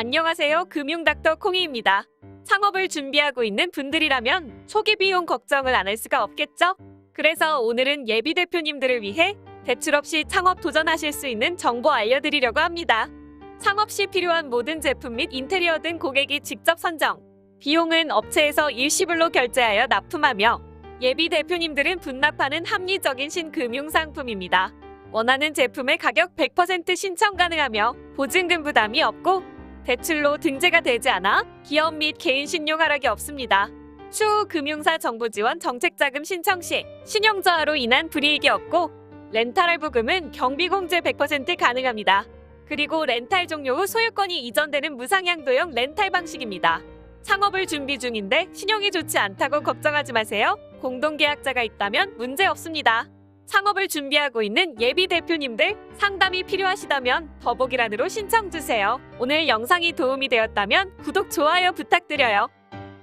안녕하세요. 금융닥터 콩이입니다. 창업을 준비하고 있는 분들이라면 초기 비용 걱정을 안 할 수가 없겠죠? 그래서 오늘은 예비 대표님들을 위해 대출 없이 창업 도전하실 수 있는 정보 알려드리려고 합니다. 창업 시 필요한 모든 제품 및 인테리어 등 고객이 직접 선정. 비용은 업체에서 일시불로 결제하여 납품하며 예비 대표님들은 분납하는 합리적인 신금융 상품입니다. 원하는 제품의 가격 100% 신청 가능하며 보증금 부담이 없고 대출로 등재가 되지 않아 기업 및 개인 신용 하락이 없습니다. 추후 금융사 정부 지원 정책자금 신청 시 신용 저하로 인한 불이익이 없고 렌탈 할 부금은 경비 공제 100% 가능합니다. 그리고 렌탈 종료 후 소유권이 이전되는 무상향도형 렌탈 방식입니다. 창업을 준비 중인데 신용이 좋지 않다고 걱정하지 마세요. 공동계약자가 있다면 문제 없습니다. 창업을 준비하고 있는 예비 대표님들 상담이 필요하시다면 더보기란으로 신청 주세요. 오늘 영상이 도움이 되었다면 구독, 좋아요 부탁드려요.